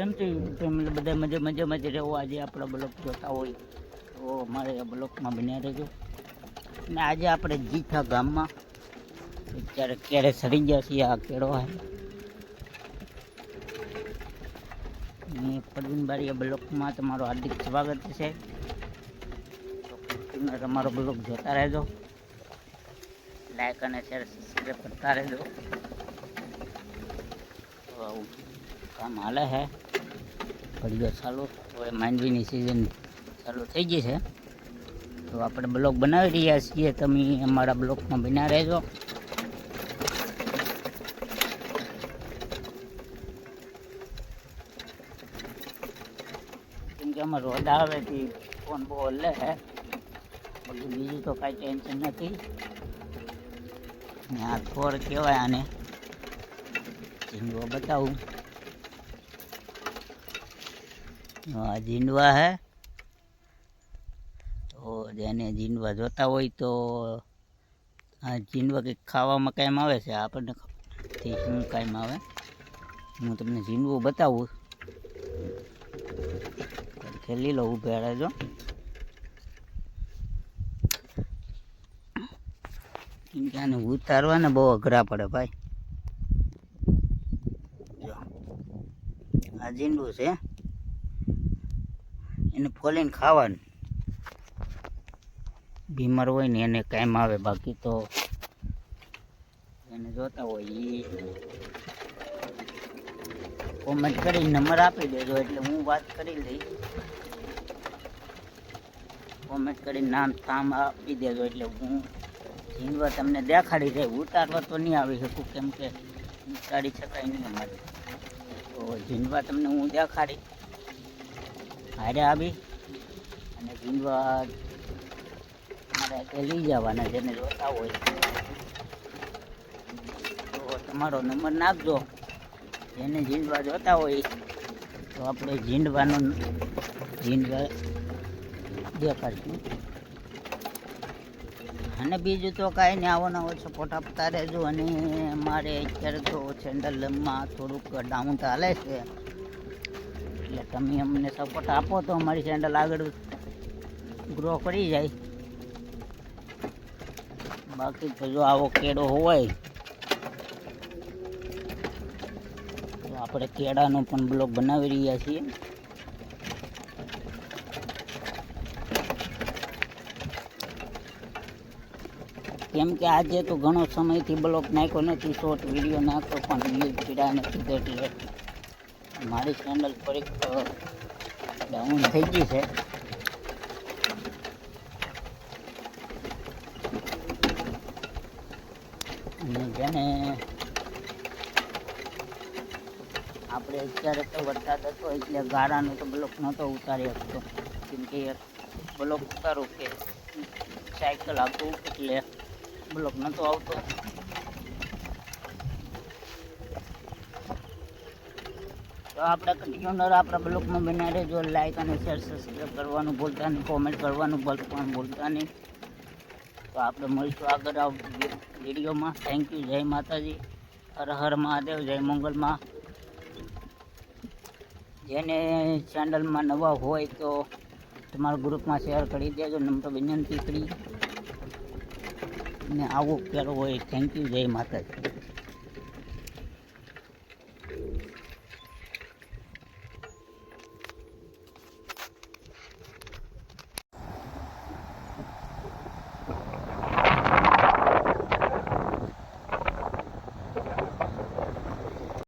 કેમ છે? ફેમિલી બધા મજા મજામાં જ રહેવો આજે આપણો બ્લોક જોતા હોય તો અમારે આ બ્લોકમાં બન્યા રહેજો. અને આજે આપણે જીથા ગામમાં અત્યારે કેળે સરી ગયા છીએ આ કેળો હે અને પરવીનબારી બ્લોકમાં તમારું હાર્દિક સ્વાગત છે. તમારો બ્લોક જોતા રહેજો. લાઈક અને શેર સબસ્ક્રાઈબ કરતા રહેજો. આવું કામ હાલે છે ઘડીઓ ચાલુ. હવે માંડવીની સિઝન ચાલુ થઈ ગઈ છે. તો આપણે બ્લોગ બનાવી રહ્યા છીએ. તમે અમારા બ્લોગમાં બન્યા રહેજો. કેમ કે અમારે રોડ આવે તે ફોન બહુ લે છે. બાકી બીજું તો કાંઈ ટેન્શન નથી. ને આ થોર કહેવાય આને. ઝીંડવો બતાવું. આ ઝીંડવા હે. તો જેને ઝીંડવા જોતા હોય તો આ જીંડવા કંઈક ખાવામાં કાંઈ આવે છે? આપણને થી શું કાંઈ આવે હું તમને જીંડવું બતાવું. ખેલી લઉં ઉભે જો. કેમ કે આને ઉતારવાને બહુ અઘરા પડે ભાઈ. જો. આ જીંડું છે. એને ખોલીને ખાવાનું. બીમાર હોય ને એને કાયમ આવે બાકી તો એને જોતા હોય એ કોમેન્ટ કરી નંબર આપી દેજો, એટલે હું વાત કરી લઈશ. કોમેન્ટ કરી નામ થામ આપી દેજો, એટલે હું ઝીંડવા તમને દેખાડી જાય. ઉતારવા તો નહીં આવી શકું, કેમ કે ઉતારી શકાય નહીં અમારે. તો ઝીંડવા તમને હું દેખાડી. હારે આવી અને ઝીંડવા મારે લઈ જવાના જેને જોતા હોય. તો તમારો નંબર નાખજો. જેને ઝીંડવા જોતા હોય, તો આપણે ઝીંડવાનો ઝીંડવા દેખાડશું. અને બીજું તો કાંઈ નહીં, આવો હોય સપોર્ટ આપતા રહેજો અને મારે અત્યારે તો સેન્ડલમાં થોડુંક ડાઉન ચાલે છે. એટલે તમે અમને સપોર્ટ આપો તો અમારી ચેનલ આગળ ગ્રો કરી જાય. બાકી તો જો આવો કેળો હોય, તો આપણે કેળાનો પણ બ્લોગ બનાવી રહ્યા છીએ. કેમ કે આજે તો ઘણો સમયથી બ્લોક નાખ્યો નથી શોર્ટ વીડિયો નાખ્યો પણ વ્યૂઝ પીડા નથી એટલે મારી ચેનલ થોડીક ડાઉન થઈ ગઈ છે. અને જેને આપણે અત્યારે તો વરસાદ હતો, એટલે ગાળાનો તો બ્લોક નહોતો ઉતારી શકતો કેમ કે બ્લોક ઉતારું કે સાયકલ આપું એટલે બ્લોક નહોતો આવતો. તો આપણે કન્ટિન્યુઅર આપણા બ્લોગમાં બન્યા રહેજો. લાઈક અને શેર સબસ્ક્રાઈબ કરવાનું ભૂલતા નહીં. કોમેન્ટ કરવાનું પણ ભૂલતા નહીં. તો આપણે મળીશું આગળ આ વિડીયોમાં. થેન્ક યુ જય માતાજી. હર હર મહાદેવ. જય મંગલમાં. જેને ચેનલમાં નવા હોય તો તમારા ગ્રુપમાં શેર કરી દેજો. નમ્ર વિનંતી કરી. ને આવો કેરો હોય. થેન્ક યુ જય માતાજી.